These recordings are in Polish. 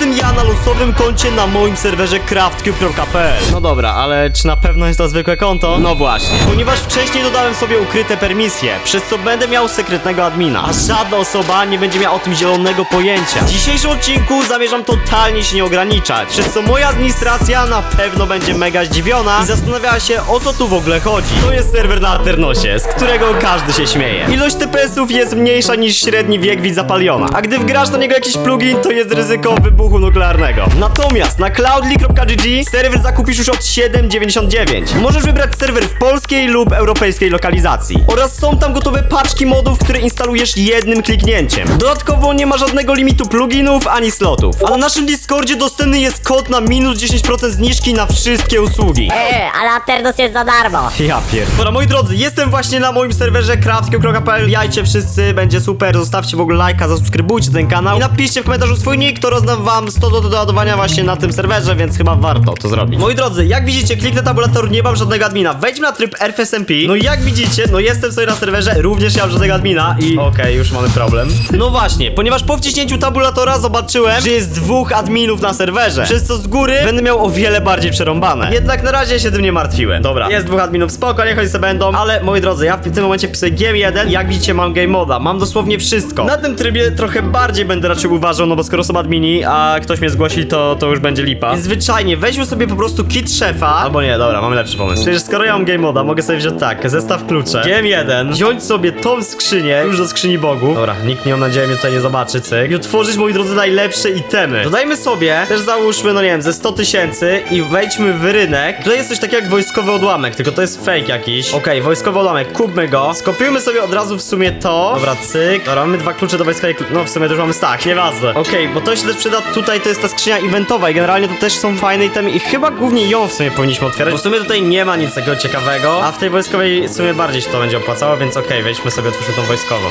jestem ja na losowym koncie na moim serwerze craftcube.pl No dobra, ale czy na pewno jest to zwykłe konto? No właśnie. Ponieważ wcześniej dodałem sobie ukryte permisje, przez co będę miał sekretnego admina, a żadna osoba nie będzie miała o tym zielonego pojęcia. W dzisiejszym odcinku zamierzam totalnie się nie ograniczać, przez co moja administracja na pewno będzie mega zdziwiona i zastanawiała się o co tu w ogóle chodzi. To jest serwer na Aternosie, z którego każdy się śmieje. Ilość TPS-ów jest mniejsza niż średni wiek widza Paliona, a gdy wgrasz na niego jakiś plugin, to jest ryzyko wybuchu nuklearnego. Natomiast na cloudly.gg serwer zakupisz już od 7,99. Możesz wybrać serwer w polskiej lub europejskiej lokalizacji. Oraz są tam gotowe paczki modów, które instalujesz jednym kliknięciem. Dodatkowo nie ma żadnego limitu pluginów ani slotów. A na naszym Discordzie dostępny jest kod na minus 10% zniżki na wszystkie usługi. Eee, ale Aternos jest za darmo. Ja pier... Dobra, moi drodzy, jestem właśnie na moim serwerze craftio.pl Jajcie wszyscy, będzie super, zostawcie w ogóle lajka, zasubskrybujcie ten kanał i napiszcie w komentarzu swój nick, to rozdam wam 100 do doładowania właśnie na tym serwerze, więc chyba warto to zrobić. Moi drodzy, jak widzicie, kliknę tabulator, nie mam żadnego admina, wejdźmy na tryb RFSMP, no i jak widzicie, no jestem sobie na serwerze, również nie mam żadnego admina i okej, już mamy problem. No właśnie, ponieważ po wciśnięciu tabulatora zobaczyłem, że jest dwóch adminów na serwerze, przez co z góry będę miał o wiele bardziej przerąbane. Jednak na razie się tym nie martwiłem. Dobra, jest dwóch adminów, spoko, niech oni sobie będą, ale moi drodzy, ja w tym momencie wpisuję Game 1, jak widzicie mam Game Moda, mam dosłownie wszystko. Na tym trybie trochę bardziej będę raczej uważał, no bo skoro są admini, a ktoś mnie zgłosi, to, to już będzie lipa. Więc zwyczajnie, weźmy sobie po prostu kit szefa, albo nie, dobra, mamy lepszy pomysł. Przecież skoro ja mam Game Moda, mogę sobie wziąć tak, zestaw klucze, Game 1, wziąć sobie tą skrzynię, już do skrzyni bogów. Dobra, nikt nie mam nadzieję mnie tutaj nie zobaczy, cyk. I utworzyć, moi drodzy, najlepsze itemy. Dodajmy sobie, też załóżmy, no nie wiem, ze 100 tysięcy i wejdźmy w rynek. Tutaj jest coś takiego jak wojskowy odłamek, tylko to jest fake jakiś. Okej, wojskowy odłamek, kupmy go. Skopiujmy sobie od razu w sumie to. Dobra, cyk. Dobra, mamy dwa klucze do klu- no w sumie to już mamy stack, nieważne. Okej, bo to się też przyda tutaj, to jest ta skrzynia eventowa i generalnie to też są fajne itemy i chyba głównie ją w sumie powinniśmy otwierać, bo w sumie tutaj nie ma nic takiego ciekawego, a w tej wojskowej w sumie bardziej się to będzie opłacało, więc okej, wejdźmy sobie, otwórzmy tą wojskową.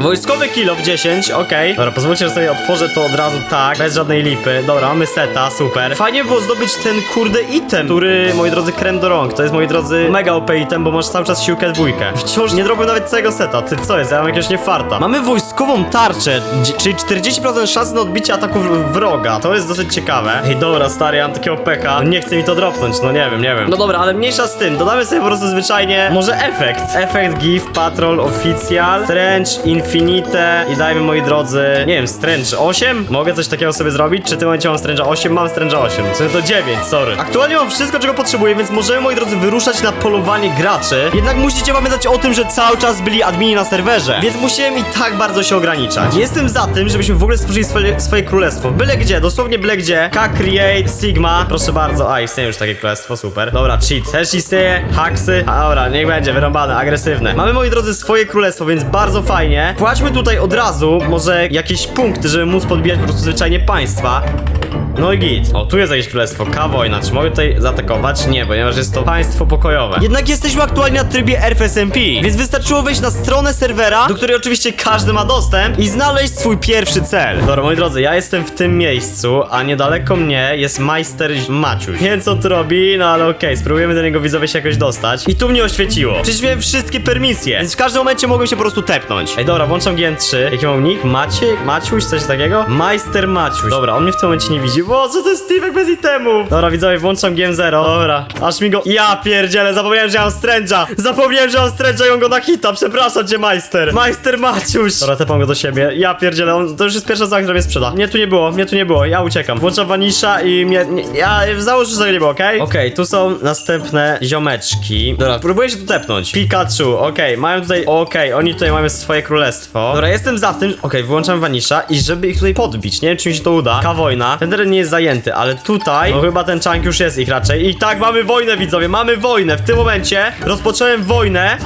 Wojskowy kilo w 10, okej. Dobra, pozwólcie, że sobie otworzę to od razu tak, bez żadnej lipy. Dobra, mamy seta, super. Fajnie było zdobyć ten kurde item, który, moi drodzy, krem do rąk. To jest, moi drodzy, mega OP item, bo masz cały czas siłkę dwójkę. Wciąż nie drobię nawet całego seta. Ty, co jest? Ja mam jakiegoś niefarta. Mamy wojskową tarczę, czyli 40% szans na odbicie ataku w- wroga. To jest dosyć ciekawe. Ej, dobra, stary, ja mam takiego peka. No nie chce mi to dropnąć, no nie wiem, nie wiem. No dobra, ale mniejsza z tym. Dodamy sobie po prostu zwyczajnie, może efekt. Efekt GIF, Patrol, Oficjal, Strange, Infinite i dajmy, moi drodzy, nie wiem, Strange 8? Mogę coś takiego sobie zrobić? Czy w tym momencie mam Strange 8? Mam Strange 8. W sumie to 9, sorry. Aktualnie mam wszystko, czego potrzebuję, więc możemy, moi drodzy, wyruszać na polowanie graczy. Jednak musicie pamiętać o tym, że cały czas byli admini na serwerze, więc musiałem i tak bardzo się ograniczać. Jestem za tym, żebyśmy w ogóle stworzyli swoje, swoje królestwo. Byle gdzie, dosłownie byle gdzie. K, Create, Sigma. Proszę bardzo. A, istnieje już takie królestwo, super. Dobra, cheat. Też istnieje, haksy. A, dobra, niech będzie, wyrąbane, agresywne. Mamy, moi drodzy, swoje królestwo, więc bardzo fajnie. Płaćmy tutaj od razu może jakieś punkty, żeby móc podbijać po prostu zwyczajnie państwa. No i git. O, tu jest jakieś królestwo. K-wojna. Czy mogę tutaj zaatakować? Nie, ponieważ jest to państwo pokojowe. Jednak jesteśmy aktualnie na trybie RFSMP, więc wystarczyło wejść na stronę serwera, do której oczywiście każdy ma dostęp i znaleźć swój pierwszy cel. Dobra, moi drodzy, ja jestem w tym miejscu, a niedaleko mnie jest majster Maciuś. Nie wiem co tu robi, no ale okej, spróbujemy do niego widzowie się jakoś dostać. I tu mnie oświeciło. Przecież miałem wszystkie permisje, więc w każdym momencie mogłem się po prostu tepnąć. Ej, dobra, włączam GM3. Jaki mam nick? Maciek? Maciuś? Coś takiego? Majster Maciuś. Dobra, on mnie w tym momencie nie widzi. Bo co to jest Steve'ek bez itemów? Dobra, widzowie, włączam GM0. Dobra, aż mi go... Ja pierdzielę, zapomniałem, że ja mam stręża. Zapomniałem, że mam stręża i on go na hita. Przepraszam cię, majster. Majster Maciuś. Dobra, tepam go do siebie. Ja pierdzielę, on... to już jest pierwsza za, która mnie sprzeda. Mnie tu nie było, mnie tu nie było. Ja uciekam. Włączam Vanisha i mnie... Nie, ja założę, że tego nie było, okej? Okej, tu są następne ziomeczki. Dobra, próbuję się tu tepnąć. Pikachu, okej, mają tutaj... Okej, oni tutaj mają swoje królestwo. Dobra, jestem za tym... Okej, wyłączam Vanisha i żeby ich tutaj podbić, nie wiem, czy mi się to uda. K-wojna. Ten teren nie jest zajęty, ale tutaj... No chyba ten chunk już jest ich raczej. I tak, mamy wojnę, widzowie, mamy wojnę. W tym momencie rozpocząłem wojnę.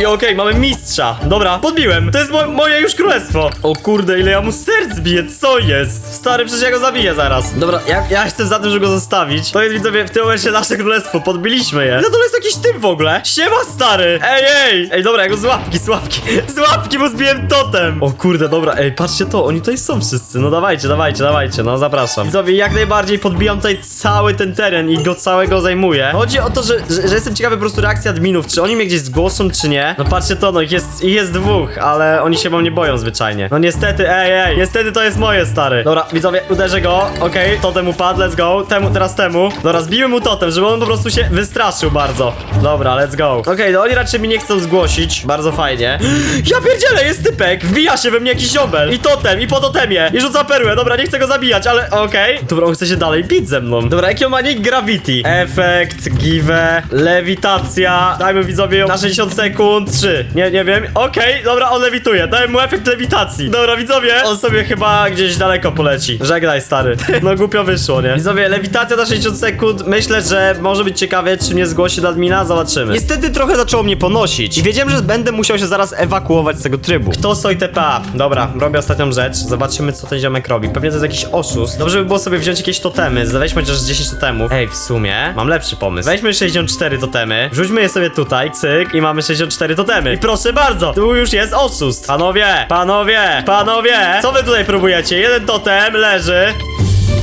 I okej, mamy mistrza. Dobra, podbiłem. To jest mo moje już królestwo. O kurde, ile ja mu serc biję, co jest? Stary, przecież ja go zabiję zaraz. Dobra, ja, ja jestem za tym, żeby go zostawić. To jest, widzowie, w tym momencie nasze królestwo. Podbiliśmy je. No to jest jakiś typ w ogóle. Siema, stary. Ej, ej. Ej, dobra, ja go z łapki, z łapki. Z łapki, bo zbiłem totem. O kurde, dobra, ej, patrzcie to. Oni tutaj są wszyscy. No dawajcie, dawajcie, dawajcie. No zapraszam. Widzowie, jak najbardziej podbijam tutaj cały ten teren i go całego zajmuję. Chodzi o to, że, że, że jestem ciekawy po prostu reakcji adminów, czy oni mnie gdzieś zgłoszą, czy nie. No patrzcie to, no ich jest, jest dwóch, ale oni się mnie boją zwyczajnie. No niestety, ej, ej, niestety to jest moje, stary. Dobra, widzowie, uderzę go, okej, totem upadł, let's go, temu, teraz temu. Dobra, zbijmy mu totem, żeby on po prostu się wystraszył bardzo. Dobra, let's go. Okej, no oni raczej mi nie chcą zgłosić, bardzo fajnie. Ja pierdzielę, jest typek, wbija się we mnie jakiś obel. I totem, i po totemie, i rzuca perłę, dobra, nie chcę go zabijać, ale okej. Dobra, on chce się dalej bić ze mną. Dobra, jaki on ma nick? Gravity. Efekt, give, lewitacja. Dajmy widzowie na 60 sekund. 3. Nie, nie wiem. Okej, dobra, on lewituje. Dajmy mu efekt lewitacji. Dobra, widzowie, on sobie chyba gdzieś daleko poleci. Żegnaj, stary. No głupio wyszło, nie? Widzowie, lewitacja na 60 sekund. Myślę, że może być ciekawie, czy mnie zgłosi do admina. Zobaczymy. Niestety trochę zaczęło mnie ponosić. I wiedziałem, że będę musiał się zaraz ewakuować z tego trybu. Kto stoi TPA? Dobra, robię ostatnią rzecz. Zobaczymy, co ten ziomek robi. Pewnie to jest jakiś oszust. Dobrze by było sobie wziąć jakieś totemy. Weźmy chociaż 10 totemów. Ej, w sumie mam lepszy pomysł. Weźmy 64 totemy. Wrzućmy je sobie tutaj. Cyk. I mamy 64 totemy. I proszę bardzo, tu już jest oszust. Panowie, panowie, panowie. Co wy tutaj próbujecie? Jeden totem leży.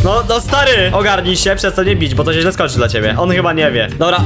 No, no stary, ogarnij się, przestań nie bić, bo to się źle skończy dla ciebie. On chyba nie wie. Dobra,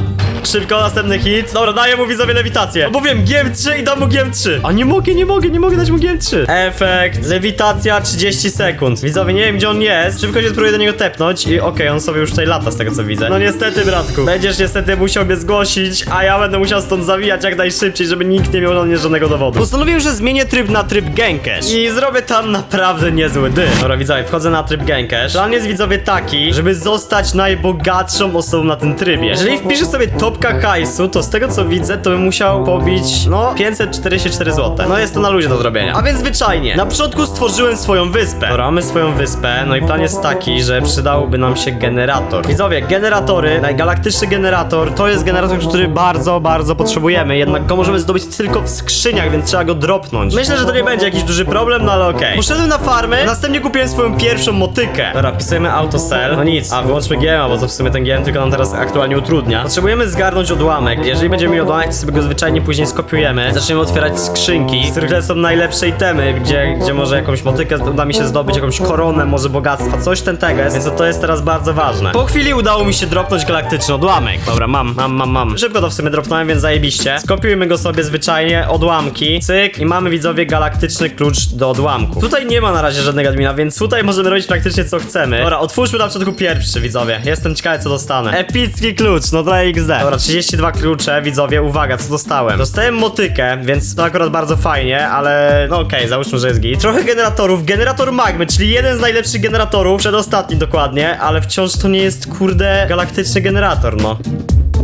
szybko, następny hit. Dobra, daję mu widzowie lewitację. No Mówiłem GM3 i dam mu GM3. A nie mogę, nie mogę, nie mogę dać mu GM3. Efekt, lewitacja 30 sekund. Widzowie, nie wiem gdzie on jest. Szybko się spróbuję do niego tepnąć i okej, on sobie już tutaj lata z tego co widzę. No niestety, bratku. Będziesz niestety musiał mnie zgłosić, a ja będę musiał stąd zawijać jak najszybciej, żeby nikt nie miał na mnie żadnego dowodu. Postanowiłem, że zmienię tryb na tryb Genkesh i zrobię tam naprawdę niezły dym. Dobra, widzowie, wchodzę na tryb Genkesh. Widzowie taki, żeby zostać najbogatszą osobą na tym trybie. Jeżeli wpiszę sobie topka hajsu, to z tego co widzę, to bym musiał pobić, no, 544 zł. No jest to na luzie do zrobienia. A więc zwyczajnie, na początku stworzyłem swoją wyspę. Dobra, mamy swoją wyspę, no i plan jest taki, że przydałby nam się generator. Widzowie, generatory, najgalaktyczny generator, to jest generator, który bardzo, bardzo potrzebujemy, jednak go możemy zdobyć tylko w skrzyniach, więc trzeba go dropnąć. Myślę, że to nie będzie jakiś duży problem, no ale okej. Poszedłem na farmę, następnie kupiłem swoją pierwszą motykę. Dobra, wpisujemy autosell. No nic, a wyłączmy GM, bo to w sumie ten GM tylko nam teraz aktualnie utrudnia. Potrzebujemy zgarnąć odłamek. Jeżeli będziemy mieli odłamek, to sobie go zwyczajnie później skopiujemy. Zaczniemy otwierać skrzynki, z których są najlepsze itemy, gdzie, gdzie może jakąś motykę uda mi się zdobyć, jakąś koronę, może bogactwa, coś ten tego jest, więc to jest teraz bardzo ważne. Po chwili udało mi się dropnąć galaktyczny odłamek. Dobra, mam, mam, mam, mam. Szybko to w sumie dropnąłem, więc zajebiście. Skopiujmy go sobie zwyczajnie, odłamki, cyk i mamy widzowie galaktyczny klucz do odłamku. Tutaj nie ma na razie żadnego admina, więc tutaj możemy robić praktycznie co chcemy. Dobra, otwórzmy na początku pierwszy, widzowie. Jestem ciekawy co dostanę. Epicki klucz, no dla XD. Dobra, 32 klucze, widzowie, uwaga, co dostałem. Dostałem motykę, więc to akurat bardzo fajnie, ale no okej, załóżmy, że jest git. Trochę generatorów, generator magmy, czyli jeden z najlepszych generatorów, przedostatni dokładnie, ale wciąż to nie jest, kurde, galaktyczny generator, no.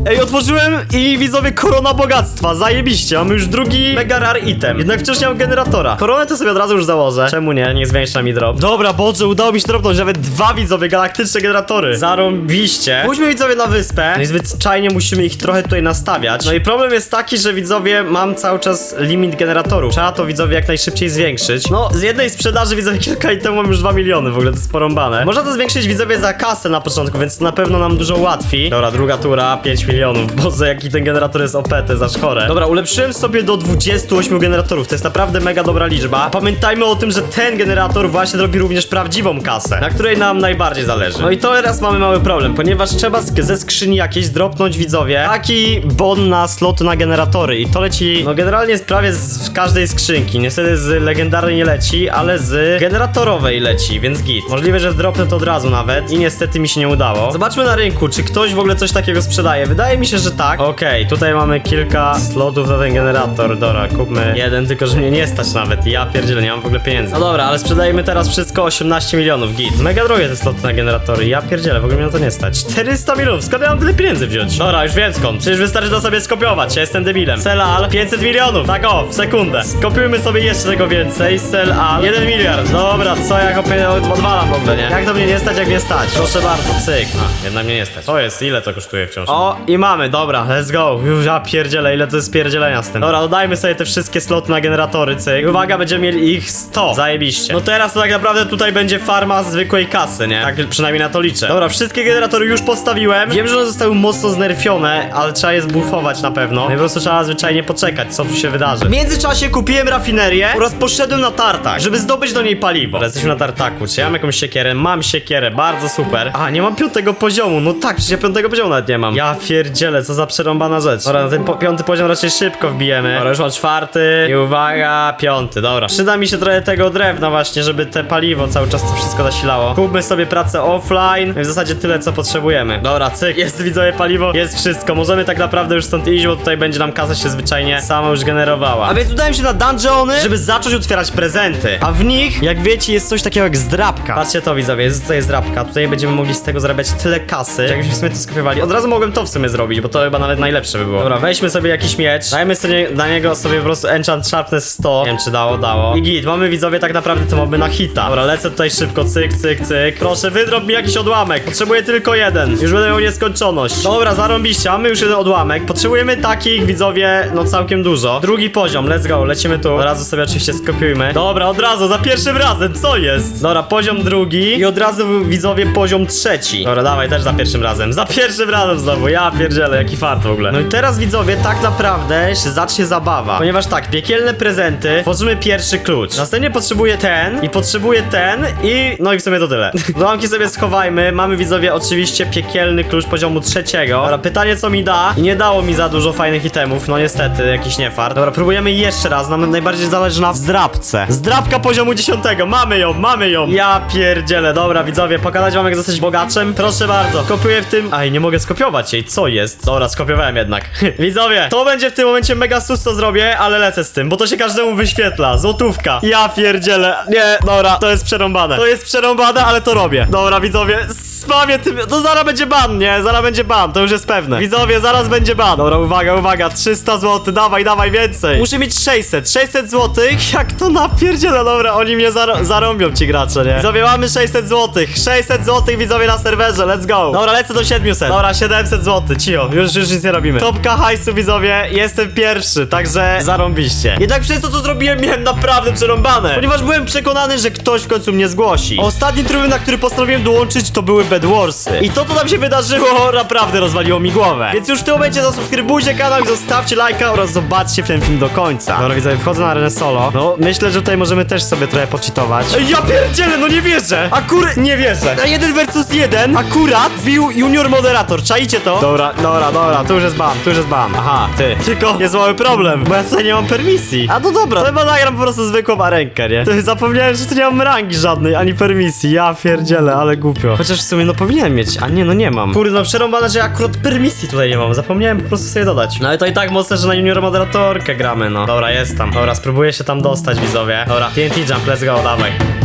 Ej, otworzyłem i widzowie korona bogactwa, zajebiście, mamy już drugi mega rare item. Jednak wciąż nie mam generatora. Koronę to sobie od razu już założę. Czemu nie? Nie zwiększa mi drop. Dobra, Boże, udało mi się dropnąć nawet dwa widzowie galaktyczne generatory. Zarąbiście. Pójdźmy widzowie na wyspę. No i zwyczajnie musimy ich trochę tutaj nastawiać. No i problem jest taki, że widzowie mam cały czas limit generatorów. Trzeba to widzowie jak najszybciej zwiększyć. No, z jednej sprzedaży widzowie kilka itemów mam już 2 miliony, w ogóle to jest porąbane. Można to zwiększyć widzowie za kasę na początku, więc to na pewno nam dużo łatwiej. Dobra, druga tura, 5 milionów. Boże, jaki ten generator jest OP, to jest. Dobra, ulepszyłem sobie do 28 generatorów. To jest naprawdę mega dobra liczba. A Pamiętajmy o tym, że ten generator właśnie robi również prawdziwą kasę, na której nam najbardziej zależy. No i to teraz mamy mały problem, ponieważ trzeba ze skrzyni jakiejś dropnąć widzowie taki bon na slot na generatory i to leci, no generalnie prawie z każdej skrzynki. Niestety z legendarnej nie leci, ale z generatorowej leci, więc git. Możliwe, że dropnę to od razu nawet i niestety mi się nie udało. Zobaczmy na rynku, czy ktoś w ogóle coś takiego sprzedaje. Wydaje mi się, że tak. Okej, tutaj mamy kilka slotów na ten generator. Dobra, kupmy jeden, tylko że mnie nie stać nawet. Ja pierdzielę, nie mam w ogóle pieniędzy. No dobra, ale sprzedajemy teraz wszystko 18 milionów, git. Mega drogie te sloty na generatory. Ja pierdzielę, w ogóle mnie na to nie stać. 400 milionów, skąd ja mam tyle pieniędzy wziąć? Dobra, już wiem skąd. Przecież wystarczy to sobie skopiować, ja jestem debilem. Selal, 500 milionów, tak o, w sekundę. Skopiujmy sobie jeszcze tego więcej. Selal, 1 miliard. Dobra, co ja kopię, odwalam w ogóle, nie? Jak to mnie nie stać, jak mnie stać? Proszę bardzo, cyk. A, jednak mnie nie stać. To jest, ile to kosztuje wciąż? O, i mamy, dobra, let's go. Już ja pierdzielę, ile to jest pierdzielenia z tym. Dobra, dodajmy sobie te wszystkie sloty na generatory, cyk. Uwaga, będziemy mieli ich 100. Zajebiście. No teraz to tak naprawdę tutaj będzie farma zwykłej kasy, nie? Tak przynajmniej na to liczę. Dobra, wszystkie generatory już postawiłem. Wiem, że one zostały mocno znerfione, ale trzeba je zbufować na pewno. No i po prostu trzeba zwyczajnie poczekać, co tu się wydarzy. W międzyczasie kupiłem rafinerię oraz poszedłem na tartak, żeby zdobyć do niej paliwo. Dobra, jesteśmy na tartaku. Czy ja mam jakąś siekierę? Mam siekierę, bardzo super. A, nie mam piątego poziomu. No tak, przecież ja piątego poziomu nawet nie mam. Ja pierdzielę, co za przerąbana rzecz. Dobra, na ten po piąty poziom raczej szybko wbijemy. Dobra, już mam czwarty i uwaga, piąty, dobra. Przyda mi się trochę tego drewna właśnie, żeby te paliwo cały czas to wszystko zasilało. Kupmy sobie pracę offline, w zasadzie tyle, co potrzebujemy. Dobra, cyk, jest widzowie paliwo, jest wszystko. Możemy tak naprawdę już stąd iść, bo tutaj będzie nam kasa się zwyczajnie sama już generowała. A więc udałem się na dungeony, żeby zacząć otwierać prezenty. A w nich, jak wiecie, jest coś takiego jak zdrabka. Patrzcie to widzowie, jest, tutaj zdrabka. Tutaj będziemy mogli z tego zarabiać tyle kasy, że jakbyśmy to skopiowali. Od razu mogłem to w sumie zrobić, bo to chyba nawet najlepsze by było. Dobra, weźmy sobie jakiś miecz, dajmy sobie na niego sobie po prostu enchant sharpness 100. Nie wiem czy dało, dało. I git, mamy widzowie tak naprawdę te moby na hita. Dobra, lecę tutaj szybko, cyk, cyk, cyk. Proszę, wydrop mi jakiś odłamek. Potrzebuję tylko jeden. Już będę miał nieskończoność. Dobra, zarąbiście, mamy już jeden odłamek. Potrzebujemy takich, widzowie, no całkiem dużo. Drugi poziom, let's go, lecimy tu. Od razu sobie oczywiście skopiujmy. Dobra, od razu, za pierwszym razem, co jest? Dobra, poziom drugi i od razu widzowie poziom trzeci. Dobra, dawaj, też za pierwszym razem. Za pierwszym razem znowu, ja pierdzielę, jaki fart w ogóle. No i teraz widzowie, tak naprawdę się zacznie zabawa. Ponieważ tak, piekielne prezenty, tworzymy pierwszy klucz. Następnie potrzebuję ten i potrzebuję ten i no i w sumie to tyle. Domki sobie schowajmy. Mamy widzowie oczywiście piekielny klucz poziomu trzeciego. Dobra, pytanie co mi da? I nie dało mi za dużo fajnych itemów, no niestety, jakiś niefart. Dobra, próbujemy jeszcze raz. Nam najbardziej zależy na zdrabce. Zdrabka poziomu dziesiątego. Mamy ją, mamy ją. Ja pierdzielę. Dobra, widzowie, pokazać wam jak zostać bogaczem? Proszę bardzo. Kopiuję w tym... Aj, nie mogę skopiować jej. Co jest? Dobra, skopiowałem jednak. widzowie, to będzie w tym momencie mega sus co zrobię, ale lecę z tym, bo to się każdemu wyświetla. Złotówka. Ja pierdzielę. Nie, dobra, to jest przerąbane. To jest przerąbane, ale to robię. Dobra, widzowie, spamię tym... To zaraz będzie ban, nie? Zaraz będzie ban, to już jest pewne. Widzowie, zaraz będzie ban. Dobra, uwaga, uwaga, 300 zł, dawaj, dawaj więcej. Muszę mieć 600, 600 zł. Jak to napierdzielę, dobra, oni mnie zar zarąbią ci gracze, nie? Widzowie, mamy 600 zł, 600 zł widzowie na serwerze, let's go. Dobra, lecę do 700. Dobra, 700 zł, cicho, już, już nic nie robimy. Topka hajsu, widzowie, jestem pierwszy, także zarąbiście. Jednak przez to, co zrobiłem, miałem naprawdę przerąbane. Ponieważ byłem przekonany, że ktoś w końcu mnie zgłosi. Ostatni tryb, na który postanowiłem dołączyć, to były Bedwarsy. I to, co tam się wydarzyło, naprawdę rozwaliło mi głowę. Więc już w tym momencie zasubskrybujcie kanał i zostawcie lajka oraz zobaczcie ten film do końca. Dobra, widzowie, wchodzę na arenę solo. No, myślę, że tutaj możemy też sobie trochę poczytować. Ja pierdzielę, no nie wierzę! Akurat, nie wierzę. Na jeden versus jeden akurat wbił junior moderator, czaicie to? Dobra, dobra, dobra, tu już jest ban, tu już jest ban. Aha, ty. Tylko jest mały problem, bo ja tutaj nie mam permisji. A no dobra, to chyba nagram po prostu zwykłą arenkę, nie? To zapomniałem, że tu nie mam rangi żadnej, ani permisji. Ja pierdzielę, ale głupio. Chociaż w sumie no powinienem mieć, a nie, no nie mam. Kurde, no przerąbane, że akurat permisji tutaj nie mam. Zapomniałem po prostu sobie dodać. No ale to i tak mocne, że na junior moderatorkę gramy, no. Dobra, jest tam. Dobra, spróbuję się tam dostać, widzowie. Dobra, TNT jump, let's go, dawaj.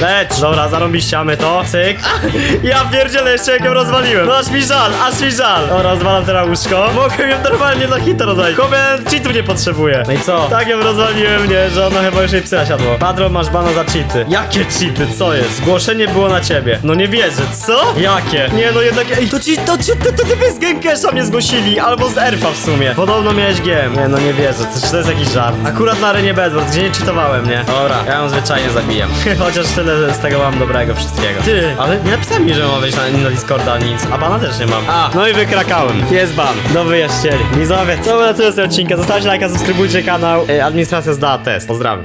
Lecz, dobra, zarąbiściamy to, cyk. Ja pierdzielę, jeszcze jak ją rozwaliłem. No aż mi żal, aż mi żal. Dobra, rozwalam teraz łóżko. Mogłem ją normalnie na hita rozwalić. Chłopie, cheatów nie potrzebuję? No i co? Tak ją rozwaliłem, nie, że ona chyba już jej psyra siadło. Padro, masz bana za cheaty. Jakie cheaty, co jest? Zgłoszenie było na ciebie. No nie wierzę, co? Jakie? Nie, no jednak, ej, to ci, to ci, to, to typy z Genkesha mnie zgłosili Albo z Erfa w sumie. Podobno miałeś GM Nie, no nie wierzę, to, czy to jest jakiś żart? Akurat na arenie Bedwars, gdzie nie cheatowałem, nie? Dobra, ja ją zwyczajnie zabijam. Chociaż tyle z tego mam dobrego wszystkiego. Ty, ale nie napisałem mi, że mam wejść na, na Discorda nic. A bana też nie mam. A, no i wykrakałem. Jest ban. Do wyjaśnienia. Widzowie, to na tyle z tego odcinka. Zostawcie lajka, subskrybujcie kanał. Yy, administracja zdała test. Pozdrawiam.